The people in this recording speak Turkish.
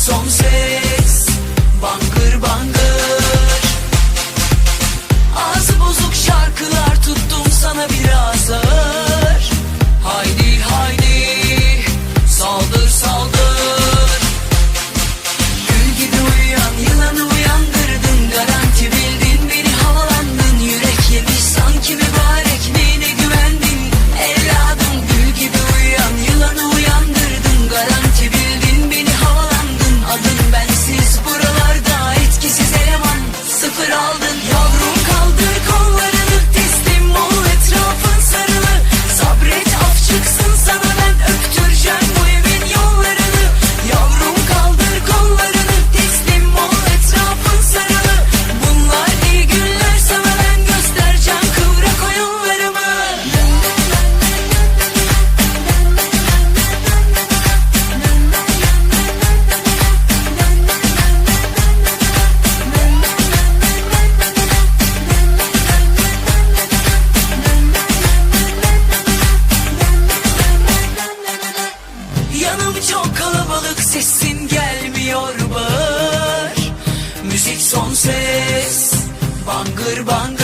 Son ses. Bank sesin gelmiyor bağır. Müzik son ses Bangır bangır